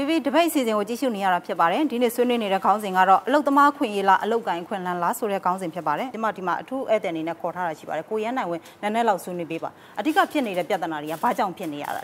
TV တပိတ်အစီအစဉ်ကိုကြည့်ရှုနေရတာဖြစ်ပါတယ်ဒီနေ့ဆွေးနွေးနေတဲ့ခေါင်းစဉ်ကတော့အလုတ်သမားခွင့်ရေးလားအလုတ်ကိုင်းခွင့်လန်းလားဆိုတဲ့ခေါင်းစဉ်ဖြစ်ပါတယ်ဒီမှာဒီမှာအထူးဧည့်သည်အနေနဲ့ခေါ်ထားတာရှိပါတယ်ကိုရန်နိုင်ဝင်နည်းနည်းလောက်ဆွေးနွေးပေးပါအဓိကဖြစ်နေတဲ့ပြဿနာတွေကဘာကြောင့်ဖြစ်နေရတာလဲ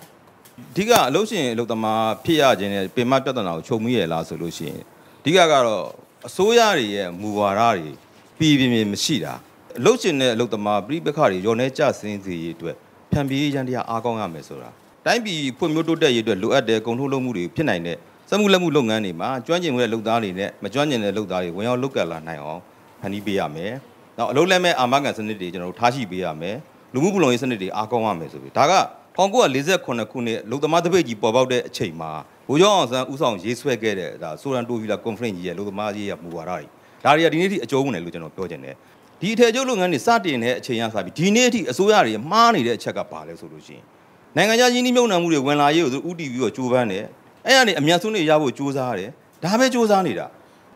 အဓိကအလုပ်ရှင်အလုပ်သမားဖြစ်ရခြင်းနဲ့ပင်မပြဿနာကိုချုပ်မိရလားဆိုလို့ရှိရင်အဓိကကတော့အစိုးရတွေရဲ့မူဝါဒတွေပြည်ပြင်းပြင်းမရှိတာအလုပ်ရှင်နဲ့အလုပ်သမားပြိပခါတွေရောနေကြစင်းစီရေးအတွက်ဖြန့်ပြေးရန်တရားအားကောင်းရမယ်ဆိုတာ တိုင်းပြည်ဖွံ့ဖြိုးတိုးတက်ရေးအတွက်လိုအပ်တဲ့ကုန်ထုတ်လုပ်မှုတွေဖြစ်နိုင်တဲ့စက်မှုလက်မှုလုပ်ငန်းတွေမှာကျွမ်းကျင်မှုတဲ့လုပ်သားတွေနဲ့မကျွမ်းကျင်တဲ့လုပ်သားတွေဝင်ရောက်လုပ်ကပ်လာနိုင်အောင်ဖန်တီးပေးရမယ်။နောက်အလုပ်လက်မဲ့အာမခံစနစ်တွေကျွန်တော်တို့ထားရှိပေးရမယ်။လူမှုပလုံရေးစနစ်တွေအားကောင်းရမယ်ဆိုပြီးဒါက1948ခုနှစ်လုံသမားတပိတ်ကြီးပေါ်ပေါက်တဲ့အချိန်မှာဘိုးကျောင်းအောင်ဆန်းဦးဆောင်ရေးဆွဲခဲ့တဲ့ဒါဆိုရန်တိုဗီလာကွန်ဖရင့်ကြီးရဲ့လုံသမားရေးရမူဝါဒတွေဒါတွေကဒီနေ့ထိအကျုံးဝင်တယ်လို့ကျွန်တော်ပြောချင်တယ်ဒီအထည်ချုပ်လုပ်ငန်းတွေစတင်တဲ့အချိန်ရစပြီးဒီနေ့အထိအစိုးရတွေမှားနေတဲ့အချက်ကပါလဲဆိုလို့ရှိရင် နိုင်ငံခြားရင်းနှီးမြှုပ်နှံမှုတွေဝင်လာရေးကိုသူဥတီပြီးတော့ကြိုးပမ်းတယ်အဲ့ဒါနေအများဆုံးတွေရဖို့ကြိုးစားရတယ်ဒါပဲကြိုးစားနေတာ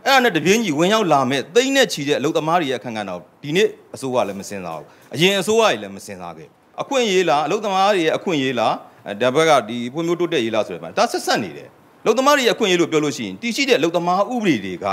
အဲ့ဒါနဲ့တပြင်းကြီးဝင်ရောက်လာမဲ့သိန်းနဲ့ချီတဲ့အလုပ်သမားတွေရဲ့အခန့်ကဏ္ဍတော့ဒီနေ့အစိုးရလည်းမစင်စားဘူးအရင်အစိုးရတွေလည်းမစင်စားခဲ့အခွင့်အရေးလားအလုပ်သမားတွေရဲ့အခွင့်အရေးလားအဲဒါဘက်ကဒီဖွံ့ဖြိုးတိုးတက်ရေးလားဆိုတဲ့မှာဒါဆက်ဆက်နေတယ်အလုပ်သမားတွေရဲ့အခွင့်အရေးလို့ပြောလို့ရှိရင်တည်ရှိတဲ့အလုပ်သမားဥပဒေတွေက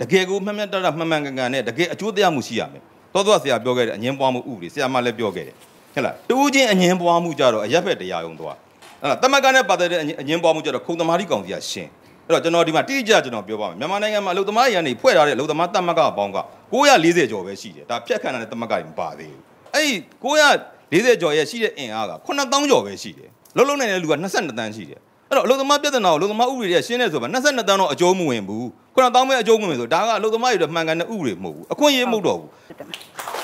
တကယ်ကိုမှန်မှန်တတမှန်မှန်ကန်ကန်နဲ့တကယ်အကျိုးတရားမှုရှိရမယ်တော်တော်ဆရာပြောခဲ့တဲ့အငင်းပွားမှုဥပဒေဆရာမလည်းပြောခဲ့တယ် ဟဲ့လားတူးချင်းအငင်းပွားမှုကြတော့အရက်ဖက်တရားရုံသွားဟဲ့လားတမန်ကနဲ့ပတ်သက်တဲ့အငင်းပွားမှုကြတော့ခုံသမားတိကောင်စီကရှင်းအဲ့တော့ကျွန်တော်ဒီမှာတိကျကျွန်တော်ပြောပါမယ်မြန်မာနိုင်ငံမှာအလုပ်သမားရန်နေဖွဲ့ထားတဲ့အလုပ်သမားတမန်ကအပေါင်းက940ကျော်ပဲရှိတယ်ဒါဖြတ်ခံရတဲ့တမန်ကတွေမပါသေးဘူးအဲ့ဒီ940ကျော်ရဲ့ရှိတဲ့အင်အားက9000ကျော်ပဲရှိတယ်လုံးလုံးနေတဲ့လူက22တန်းရှိတယ်အဲ့တော့အလုပ်သမားပြဿနာကိုအလုပ်သမားဥပဒေတွေကရှင်းနေဆိုပါ22တန်းတော့အကျိုးမဝင်ဘူး9000ပဲအကျိုးမဝင်ဆိုဒါကအလုပ်သမားတွေအတွက်မှန်ကန်တဲ့ဥပဒေမဟုတ်ဘူးအခွင့်အရေးမဟုတ်တော့ဘူးဟုတ်တယ်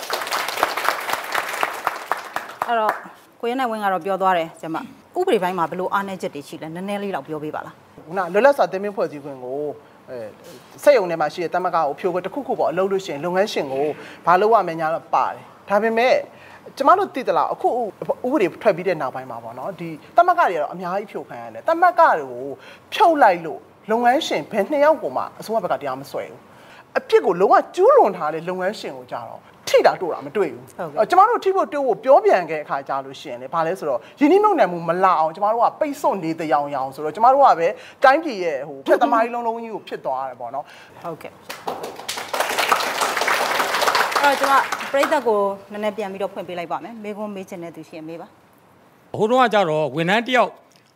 အဲ့တော့ကိုရန်နိုင်ဝင်ကတော့ပြောသွားတယ်ကျမဥပဒေပိုင်းမှာဘယ်လိုအားနည်းချက်တွေရှိလဲနည်းနည်းလေးတော့ပြောပေးပါလားခုနလွတ်လပ်စွာတင်ပြဖွဲ့စည်းခွင့်ကိုအဲစက်ရုံထဲမှာရှိတဲ့တမကကိုဖြိုခွင့်တစ်ခုခုပေါ့အလုပ်လို့ရှိရင်လုပ်ငန်းရှင်ကိုဘာလုပ်ရမလဲညာတော့ပါတယ်ဒါပေမဲ့ကျမတို့သိသလားအခုဥပဒေထွက်ပြီးတဲ့နောက်ပိုင်းမှာပေါ့နော်ဒီတမကတွေကတော့အများကြီးဖြိုခံရတယ်တမကတွေကိုဖြုတ်လိုက်လို့လုပ်ငန်းရှင်ဘယ်နှစ်ယောက်ကိုမှအစိုးရဘက်ကတရားမစွဲဘူးအပြစ်ကိုလုံးဝကျူးလွန်ထားတဲ့လုပ်ငန်းရှင်ကိုကြတော့ ထိတာတို့တာမတွေ့ဘူးအဲ့ကျမတို့ထိဖို့တွေ့ဖို့ပြောပြန်ခဲ့အခါကြလို့ရှိရင်လေဘာလဲဆိုတော့ယင်းနှိမ့်နှံမှုမလာအောင်ကျမတို့ကပိတ်စွန့်နေတရားအောင်ဆိုတော့ကျမတို့ကပဲတိုင်းပြည်ရဲ့ဟိုဖြတ်သမားကြီးလုံးလုံးကြီးကိုဖြစ်သွားတယ်ပေါ့နော်ဟုတ်ကဲ့အဲ့တော့ကျမပြိသက်ကိုနည်းနည်းပြန်ပြီးတော့ဖွင့်ပေးလိုက်ပါမယ်မေကွန်းမေးချင်တဲ့သူရှိရင်မေးပါဟိုတုန်းကကြတော့ဝန်ထမ်းတစ်ယောက်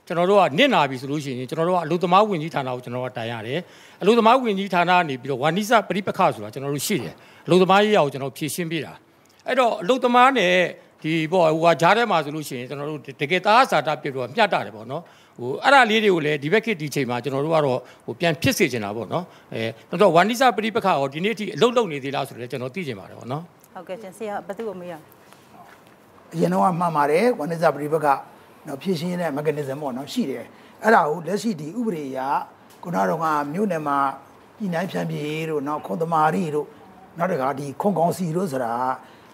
ကျွန်တော်တို့ကနစ်နာပြီဆိုလို့ရှိရင်ကျွန်တော်တို့ကအလုသမားဝင်ကြီးဌာနကိုကျွန်တော်တို့ကတိုင်ရတယ်အလုသမားဝင်ကြီးဌာနကနေပြီးတော့ဝါနိစပရိပခဆိုတာကျွန်တော်တို့ရှိတယ် အလုသမားရေးရာကိုကျွန်တော်ဖြည့်ရှင်းပေးတာအဲ့တော့အလုသမားနဲ့ဒီပေါ့ဟိုကဂျားထဲမှာဆိုလို့ရှိရင်ကျွန်တော်တို့တကယ်သားစာတာပြည့်တော့မျှတတယ်ပေါ့နော်ဟိုအဲ့ဒါလေးတွေကိုလည်းဒီဘက်ခေတ်ဒီချိန်မှာကျွန်တော်တို့ကတော့ဟိုပြန်ဖြစ်စေချင်တာပေါ့နော်အဲတော့ဝါနိစပရိပခရောဒီနေ့အထိအလုလုံနေသေးလားဆိုတော့ကျွန်တော်သိချင်ပါတယ်ပေါ့နော်ဟုတ်ကဲ့ရှင်ဆရာဘယ်သူကိုမေးရလဲအရင်တော့မှန်ပါတယ်ဝဏိဇပရိပကနော်ဖြည့်ရှင်းတဲ့ mechanism ပေါ့နော်ရှိတယ်အဲ့ဒါကိုလက်ရှိဒီဥပဒေအရခုနကတော့ကမြို့နယ်မှာပြည်နိုင်ဖြန့်ပြေတို့နောက်ခွန်သမာရီတို့ နောက်တခါဒီခွန်ကောင်းစီတို့ဆိုတာ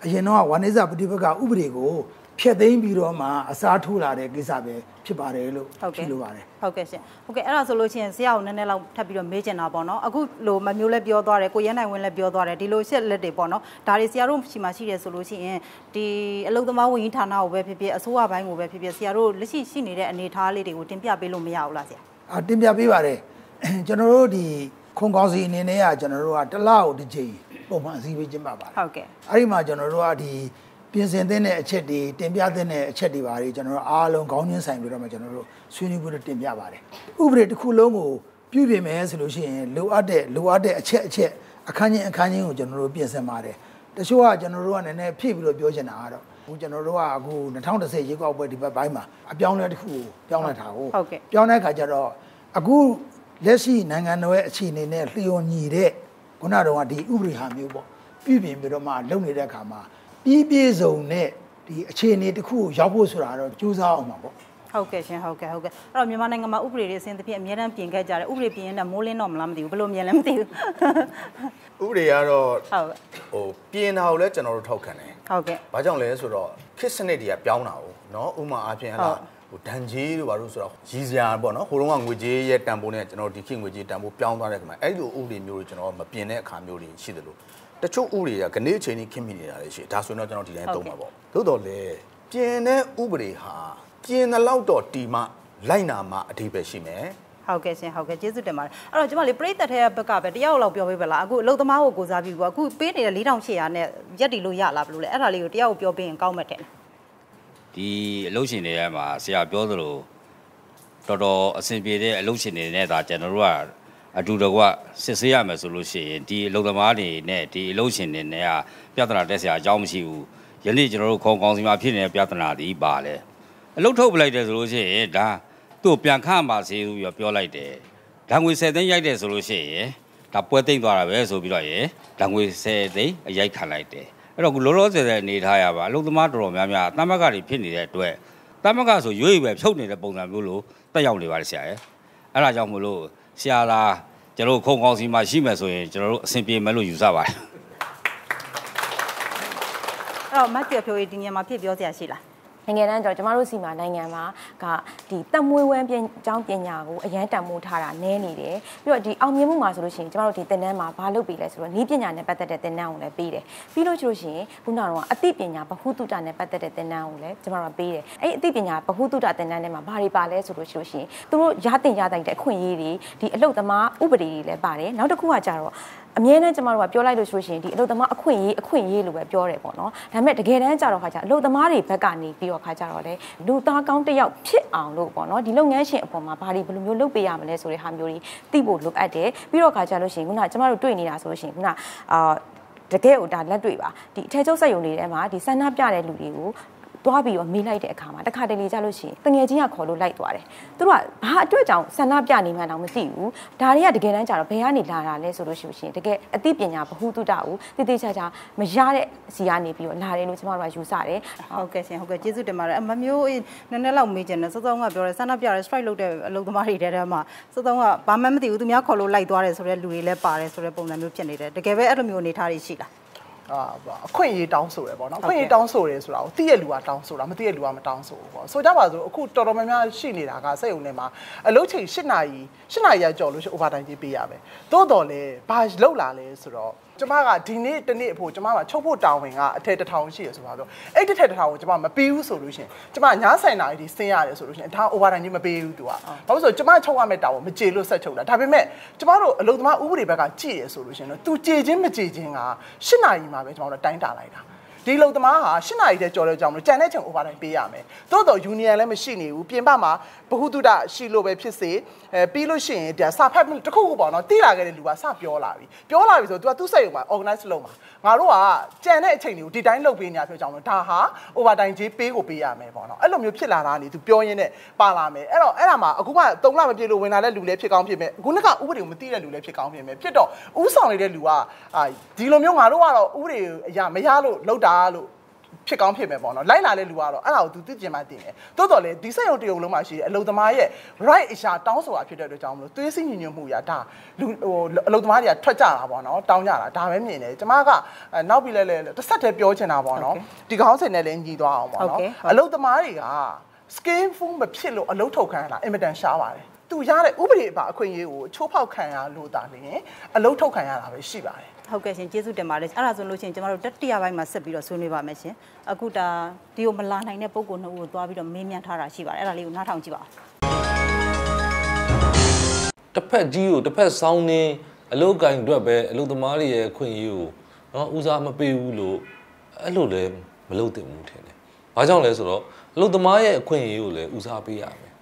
အရင်တော့ဝဏိဇပရိပကဥပဒေကိုဖျက်သိမ်းပြီးတော့မှအစားထိုးလာတဲ့ကိစ္စပဲဖြစ်ပါတယ်လို့ဟုတ်ကဲ့ဖြစ်လို့ပါတယ်ဟုတ်ကဲ့ရှင်ဟုတ်ကဲ့အဲ့ဒါဆိုလို့ချင်းဆရာကိုနည်းနည်းလောက်ထပ်ပြီးတော့မေးချင်တာပေါ့နော်အခုလိုမမျိုးလည်းပြောသွားတယ်ကိုရဲနိုင်ဝင်လည်းပြောသွားတယ်ဒီလိုရှက်လက်တွေပေါ့နော်ဒါတွေဆရာတို့ရှိမှရှိတယ်ဆိုလို့ရှိရင်ဒီအလုသမားဝန်ကြီးဌာနကိုပဲဖြစ်ဖြစ်အစိုးရဘိုင်းကိုပဲဖြစ်ဖြစ်ဆရာတို့လက်ရှိရှိနေတဲ့အနေအထားလေးတွေကိုတင်ပြပေးလို့မရဘူးလားဆရာအတင်ပြပေးပါတယ်ကျွန်တော်တို့ဒီခွန်ကောင်းစီအနေနဲ့ကကျွန်တော်တို့ကတစ်လောက်တစ်ချိန် ပုံမှန်အစည်းအဝေးကျင်းပပါတယ်ဟုတ်ကဲ့အဲ့ဒီမှာကျွန်တော်တို့ကဒီပြင်ဆင်သင့်တဲ့အချက်တွေတင်ပြသင့်တဲ့အချက်တွေပါတယ်ကျွန်တော်တို့အားလုံးခေါင်းချင်းဆိုင်ပြီးတော့မှကျွန်တော်တို့ဆွေးနွေးပြီးတော့တင်ပြပါတယ်ဥပဒေတစ်ခုလုံးကိုပြုပြင်မယ်ဆိုလို့ရှိရင်လိုအပ်တဲ့လိုအပ်တဲ့အချက်အချက်အခန်းချင်းအခန်းချင်းကိုကျွန်တော်တို့ပြင်ဆင်ပါတယ်တချို့ကကျွန်တော်တို့ကနည်းနည်းဖြည့်ပြီးတော့ပြောချင်တာကတော့အခုကျွန်တော်တို့ကအခု2010ရေကောက်ပွဲဒီဘက်ပိုင်းမှာအပြောင်းလဲတစ်ခုကိုပြောင်းလဲတာကိုဟုတ်ကဲ့ပြောင်းတဲ့အခါကျတော့အခုလက်ရှိနိုင်ငံတော်ရဲ့အခြေအနေနဲ့လျော်ညီတဲ့ ခုနကတော့ဒီဥပဒေဟာမျိုးပေါ့ပြည်ပြင်ပြီးတော့မှလုပ်နေတဲ့အခါမှာပြီးပြည့်စုံတဲ့ဒီအခြေအနေတစ်ခုကိုရောက်ဖို့ဆိုတာတော့ကြိုးစားအောင်ပါပေါ့ဟုတ်ကဲ့ရှင်ဟုတ်ကဲ့ဟုတ်ကဲ့အဲ့တော့မြန်မာနိုင်ငံမှာဥပဒေတွေအစဉ်တစ်ဖြင့်အများတန်းပြင်ခဲ့ကြတယ်ဥပဒေပြင်ရင်တော့မိုးလင်းတော့မလားမသိဘူးဘယ်လိုမြင်လဲမသိဘူးဥပဒေကတော့ဟုတ်ဟိုပြင်တာကိုလည်းကျွန်တော်တို့ထောက်ခံတယ်ဟုတ်ကဲ့။ဘာကြောင့်လဲဆိုတော့ခစ်စနစ်တွေကပြောင်းတာ哦နော်ဥပမာအားဖြင့်ဟဟုတ်လာ ဟိုဒန်ကြီးတို့ဘာလို့ဆိုတော့ရည်စရာပေါ့နော်ဟိုတုန်းကငွေကြေးရဲ့တန်ဖိုးနဲ့ကျွန်တော်ဒီခေတ်ငွေကြေးတန်ဖိုးပြောင်းသွားတဲ့ခါမှာအဲ့လိုဥပဒေမျိုးတွေကျွန်တော်မပြင်တဲ့အခါမျိုးတွေရှိတယ်လို့တချို့ဥပဒေကခဏအချိန်ကြီးခင်မိနေတာလည်းရှိတယ်ဒါဆိုရင်တော့ကျွန်တော်ဒီတိုင်းသုံးပါပေါ့သို့တော်လေပြင်တဲ့ဥပဒေဟာပြင်တဲ့လောက်တော့တီမလိုက်နာမှအဓိပ္ပာယ်ရှိမယ်ဟုတ်ကဲ့ရှင်ဟုတ်ကဲ့ကျေးဇူးတင်ပါတယ်အဲ့တော့ကျမလေးပြိတ္တထဲဘက်ကပဲတယောက်လောက်ပြောပေးပါလားအခုအလုတ်သမားကိုကိုစားပြီးပေါ့အခုပေးနေတဲ့4800နဲ့ရက်တီလို့ရလားဘယ်လိုလဲအဲ့ဒါလေးကိုတယောက်ကိုပြောပေးရင်ကောင်းမှတ်တယ် ဒီအလုပ်ရှင်တွေထဲမှာဆရာပြောသလိုတော်တော်အဆင်ပြေတဲ့အလုပ်ရှင်တွေနဲ့ဒါကျွန်တော်တို့ကအတူတကွစစ်ဆေးရမယ်ဆိုလို့ရှိရင်ဒီအလုပ်သမားတွေနဲ့ဒီအလုပ်ရှင်တွေနဲ့ကပြဿနာတက်ဆရာအကြောင်းမရှိဘူးယနေ့ကျွန်တော်တို့ခေါင်းကောင်းစီမှာဖြစ်နေတဲ့ပြဿနာဒီပါလေအလုပ်ထုတ်ပလိုက်တယ်ဆိုလို့ရှိရင်ဒါသူ့ကိုပြန်ခန့်ပါစေလို့ပြောပြောလိုက်တယ်ဓာငွေ10သိန်းရိုက်တယ်ဆိုလို့ရှိရင်ဒါပွဲသိမ့်သွားတာပဲဆိုပြီးတော့ရေဓာငွေ10သိန်းအရိုက်ခံလိုက်တယ် အဲ့တော့အခုလောလောဆယ်ဆယ်အနေထားရပါအလုပ်သမားတော်တော်များများတမကတွေဖြစ်နေတဲ့အတွက်တမကဆိုရွေးရွယ်ဖြုတ်နေတဲ့ပုံစံမျိုးလို့တက်ရောက်နေပါတယ်ဆရာရဲ့အဲ့ဒါကြောင့်မလို့ဆရာလာကျွန်တော်တို့ခုံကောင်းစီမှာရှိမယ်ဆိုရင်ကျွန်တော်တို့အဆင်ပြေမယ်လို့ယူဆပါတယ်အဲ့တော့မတ်ကျော်ဖြိုးရေးဒီညမှာဖြစ်ပြောစရာရှိလား နိုင်ငံတန်းကြောင့်ကျမတို့စီမှာနိုင်ငံမှာကဒီတက်မွေးဝမ်းပြင်ကျောင်းပညာကိုအရန်တန်မိုးထားတာနည်းနေတယ်ပြီးတော့ဒီအောင်မြင်မှုမှာဆိုလို့ရှိရင်ကျမတို့ဒီသင်တန်းမှာဘာလုပ်ပေးလဲဆိုတော့ဤပညာနဲ့ပတ်သက်တဲ့သင်တန်းကိုလည်းပေးတယ်ပြီးလို့ရှိလို့ရှိရင်ခုနကတော့အသိပညာဗဟုသုတနဲ့ပတ်သက်တဲ့သင်တန်းကိုလည်းကျမတို့ကပေးတယ်အဲ့ဒီအသိပညာဗဟုသုတသင်တန်းထဲမှာဘာတွေပါလဲဆိုလို့ရှိလို့ရှိရင်သူတို့ရတင်ရတိုက်တဲ့အခွင့်အရေးတွေဒီအလုပ်သမားဥပဒေတွေလည်းပါတယ်နောက်တစ်ခုကကြတော့ အမြဲတမ်းကျမတို့ကပြောလိုက်လို့ဆိုရှင်ဒီအလုပ်သမားအခွင့်အရေးအခွင့်အရေးလို့ပဲပြောတယ်ပေါ့နော်ဒါပေမဲ့တကယ်တမ်းကျတော့ခါကျအလုပ်သမားတွေဘက်ကနေပြီးတော့ခါကျတော့လေလူသားကောင်းတစ်ယောက်ဖြစ်အောင်လို့ပေါ့နော်ဒီလုပ်ငန်းရှင်အပေါ်မှာဘာတွေဘယ်လိုမျိုးလုပ်ပေးရမလဲဆိုတဲ့ဟာမျိုးတွေသိဖို့လိုအပ်တယ်ပြီးတော့ခါကျလို့ရှိရင်ခုနကကျမတို့တွေ့နေတာဆိုလို့ရှိရင်ခုနအာတကယ်ကိုဒါလက်တွေ့ပါဒီအထက်ချုပ်စက်ယုံတွေထဲမှာဒီဆန္ဒပြတဲ့လူတွေကို သွားပြီးတော့မေးလိုက်တဲ့အခါမှာတခါတလေကြလို့ရှိရင်တငယ်ချင်းကခေါ်လို့လိုက်သွားတယ်သူတို့ကဘာအတွက်ကြောင့်ဆန္ဒပြနေမှန်းတော့မသိဘူးဒါတွေကတကယ်တမ်းကျတော့ဘယ်ကနေလာတာလဲဆိုလို့ရှိရင်တကယ်အသိပညာဗဟုသုတကိုတိတိကျကျမရတဲ့စီကနေပြီးတော့လာတယ်လို့ကျမတို့ကယူဆတယ်ဟုတ်ကဲ့ရှင်ဟုတ်ကဲ့ကျေးဇူးတင်ပါတယ်အမမျိုးအေးနည်းနည်းလောက်မေးချင်တယ်စောစောကပြောတယ်ဆန္ဒပြရဲ strike လုပ်တဲ့အလုပ်သမားတွေတဲတဲမှာစောစောကဘာမှမသိဘူးသူများခေါ်လို့လိုက်သွားတယ်ဆိုတဲ့လူတွေလည်းပါတယ်ဆိုတဲ့ပုံစံမျိုးဖြစ်နေတယ်တကယ်ပဲအဲ့လိုမျိုးအနေထားတွေရှိလား အာအခွင့်အရေးတောင်းဆိုတယ်ပေါ့နော်ဟုတ်အကဲ့ခွင့်အရေးတောင်းဆိုတယ်ဆိုတာကိုသိရလူကတောင်းဆိုတာမသိရလူကမတောင်းဆိုဘူးပေါ့ဆိုကြပါစို့အခုတော်တော်များများရှိနေတာကစက်ရုံထဲမှာအလုပ်ချိန်၈နာရီ၈နာရီရကြော်လို့ရှိရင် overtime ကြီးပေးရမယ်တိုးတော်လဲဘာလောက်လာလဲဆိုတော့ ကျမကဒီနေ့တစ်နေ့အဖို့ကျမကချုပ်ဖို့တောင်းဝင်ကအထက်တစ်ထောင်ရှိရဆိုပါတော့အဲ့တစ်ထက်တစ်ထောင်ကိုကျမမပေးဘူးဆိုလို့ရှိရင်ကျမညဆိုင်နာရီဆင်းရတယ်ဆိုလို့ရှိရင်ဒါ overtime ကြီးမပေးဘူးသူကဘာလို့ဆိုကျမချုပ်ရမယ့်တောင်းကိုမကြေလို့ဆက်ချုပ်တာဒါပေမဲ့ကျမတို့အလုပ်သမားဥပဒေဘက်ကကြည့်ရဆိုလို့ရှိရင်တော့သူကြေချင်းမကြေချင်းက၈နာရီမှာပဲကျမတို့တိုင်းတာလိုက်တာ ဒီလုံသမားဟာ၈နာရီတည်းကြော်တဲ့ကြောင်မလို့ကြံတဲ့ချိန် overtime ပေးရမယ်။သို့တော့ union လည်းမရှိနေဘူးပြင်ပမှာဘ ഹു တုဒရှိလို့ပဲဖြစ်စေအဲပြီးလို့ရှိရင်ဒါစာဖတ်တခုခုပေါ့နော်တိလာခဲ့တဲ့လူကစပြောလာပြီ။ပြောလာပြီဆိုတော့ तू ကသူ့စိတ်ုံမှာ organize လုပ်မှာ။ငါတို့ကကြံတဲ့အချိန်တွေကိုဒီတိုင်းလုပ်ပေးနေရပြောကြောင်လို့ဒါဟာ overtime ကြီးပေးကိုပေးရမယ်ပေါ့နော်။အဲ့လိုမျိုးဖြစ်လာတာနေ तू ပြောရင်းနဲ့ပါလာမယ်။အဲ့တော့အဲ့ဒါမှာအခုမှ3လမပြည့်လို့ဝင်လာတဲ့လူလည်းဖြစ်ကောင်းဖြစ်မယ်။အခုနှစ်ကဥပဒေကိုမသိတဲ့လူလည်းဖြစ်ကောင်းဖြစ်မယ်။ဖြစ်တော့ဥဆောင်နေတဲ့လူကအာဒီလိုမျိုးငါတို့ကတော့ဥပဒေအရာမရလို့လောက်တာ ာလို့ဖြစ်ကောင်းဖြစ်မယ်ပေါ့နော်လိုက်လာတဲ့လူကတော့အဲ့ဒါကိုသူသိကျင်မှသိတယ်တိုးတော်လေဒီစက်ရုံတရုံလုံးမှာရှိတဲ့အလုံသမားရဲ့ right အရာတောင်းဆိုတာဖြစ်တဲ့အတွက်ကြောင့်မလို့သွေးစည်းညီညွတ်မှုရဒါလူဟိုအလုံသမားတွေကထွက်ကြတာပေါ့နော်တောင်းကြတာဒါပဲမြင်တယ်ကျမကအဲနောက်ပြီးလဲလဲတစ်ဆက်တည်းပြောချင်တာပေါ့နော်ဒီကောင်းစင်နဲ့လည်းညီသွားအောင်ပေါ့နော်အလုံသမားတွေက scale phone မဖြစ်လို့အလုံထုတ်ခံရတာအင်မတန်ရှားပါတယ်သူရတဲ့ဥပဒေအပါအခွင့်အရေးကိုချိုးဖောက်ခံရလို့တာနေအလုံထုတ်ခံရတာပဲရှိပါတယ် ဟုတ်ကဲ့ရှင်ကျေးဇူးတင်ပါတယ်အဲ့ဒါဆိုလို့ရှိရင်ကျမတို့တတိယပိုင်းမှာဆက်ပြီးတော့ဆွေးနွေးပါမယ်ရှင်အခုဒါဒီကိုမလာနိုင်တဲ့ပုံကိုနှစ်ဦးကိုသွားပြီးတော့မေးမြန်းထားတာရှိပါတယ်အဲ့ဒါလေးကိုနားထောင်ကြည့်ပါဦးတစ်ဖက်ကြီးကိုတစ်ဖက်ဆောင်းနေအလုတ်ကင်အတွက်ပဲအလုတ်သမားတွေရဲ့အခွင့်အရေးကိုနော်ဦးစားမပေးဘူးလို့အဲ့လိုလည်းမလုပ်သင့်ဘူးထင်တယ်။ဘာကြောင့်လဲဆိုတော့အလုတ်သမားရဲ့အခွင့်အရေးကိုလည်းဦးစားပေးရမယ်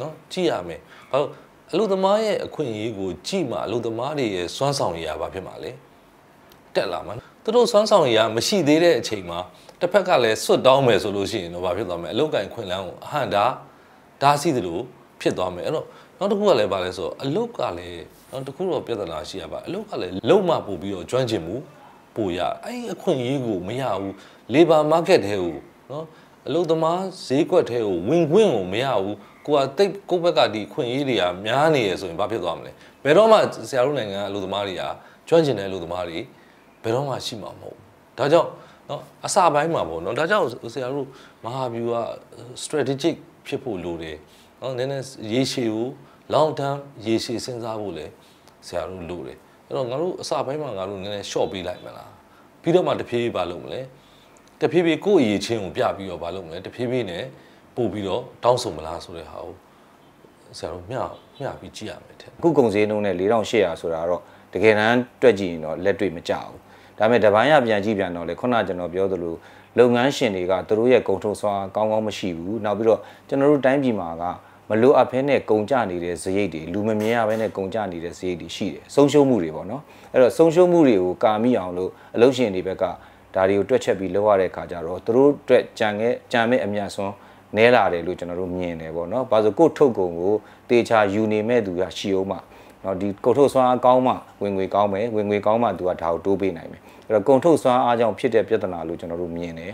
နော်ကြည့်ရမယ်။ဘာလို့အလုတ်သမားရဲ့အခွင့်အရေးကိုကြည့်မှအလုတ်သမားတွေရဲ့စွမ်းဆောင်ရည်ရပါဖြစ်မှာလေ။ တက်လာမှာသူတို့စွမ်းဆောင်ရည်မရှိသေးတဲ့အချိန်မှာတစ်ဖက်ကလည်းစွတ်တောင်းမယ်ဆိုလို့ရှိရင်တော့ဘာဖြစ်သွားမလဲအလုတ်ကင်ခွင့်လန်းကိုအဟန့်တာဒါစီသလိုဖြစ်သွားမယ်အဲ့တော့နောက်တစ်ခုကလည်းဘာလဲဆိုတော့အလုတ်ကလည်းနောက်တစ်ခုတော့ပြဿနာရှိရပါအလုတ်ကလည်းလုံမပို့ပြီးတော့ကျွမ်းကျင်မှုပို့ရအဲ့ဒီအခွင့်အရေးကိုမရဘူး labor market ထဲကိုနော်အလုတ်သမားဈေးကွက်ထဲကိုဝင်ခွင့်ကိုမရဘူးကိုကတိတ်ကိုယ့်ဘက်ကဒီအခွင့်အရေးတွေကများနေရဆိုရင်ဘာဖြစ်သွားမလဲဘယ်တော့မှဆရာတို့နိုင်ငံအလုတ်သမားတွေကကျွမ်းကျင်တဲ့အလုတ်သမားတွေ ဘယ်တော့မှရှိမှာမဟုတ်ဘူးဒါကြောင့်နော်အစပိုင်းမှာပေါ့နော်ဒါကြောင့်ဆရာတို့မဟာဗျူဟာ strategic ဖြစ်ဖို့လိုတယ်နော်နည်းနည်းရေရှည်ကို long term ရေရှည်စဉ်းစားဖို့လေဆရာတို့လိုတယ်အဲ့တော့ငါတို့အစပိုင်းမှာငါတို့နည်းနည်း short ပေးလိုက်မလားပြီးတော့မှတဖြည်းဖြည်းပါလုပ်မလဲတဖြည်းဖြည်းကိုယ့်အရေးချင်းကိုပြပြီးတော့ပါလုပ်မလဲတဖြည်းဖြည်းနဲ့ပို့ပြီးတော့တောင်းဆိုမလားဆိုတဲ့ဟာကိုဆရာတို့မျှမျှပြီးကြည့်ရမယ်ထင်အခုကုန်စည်နှုန်းနဲ့4800ဆိုတာတော့တကယ်တမ်းတွက်ကြည့်ရင်တော့လက်တွေ့မကြဘူး ဒါပေမဲ့တပိုင်းရပြန်ကြည့်ပြန်တော့လေခုနကကျွန်တော်ပြောသလိုလုပ်ငန်းရှင်တွေကသူတို့ရဲ့ကုန်ထုတ်စွမ်းကောင်းကောင်းမရှိဘူးနောက်ပြီးတော့ကျွန်တော်တို့တိုင်းပြည်မှာကမလိုအပ်ဖဲနဲ့ကုန်ကြနေတဲ့ဇရိတ်တွေလူမမြင်ရဘဲနဲ့ကုန်ကြနေတဲ့ဇရိတ်တွေရှိတယ်ဆုံးရှုံးမှုတွေပေါ့နော်အဲ့တော့ဆုံးရှုံးမှုတွေကိုကာမိအောင်လို့အလုပ်ရှင်တွေဘက်ကဒါတွေကိုတွက်ချက်ပြီးလုပ်ရတဲ့အခါကျတော့သူတို့အတွက်ကြံခဲ့ကြံမဲ့အမြတ်စွန်းနဲလာတယ်လို့ကျွန်တော်တို့မြင်တယ်ပေါ့နော်။ဘာလို့ကိုယ့်ထုတ်ကုန်ကိုတေချာယူနေမဲ့သူကရှိအောင်မှ နော်ဒီကုန်ထုတ်စွမ်းအားကောင်းမှဝင်ငွေကောင်းမယ်ဝင်ငွေကောင်းမှသူကဒါကိုတိုးပေးနိုင်မယ်အဲ့တော့ကုန်ထုတ်စွမ်းအားကြောင့်ဖြစ်တဲ့ပြဿနာလို့ကျွန်တော်တို့မြင်တယ်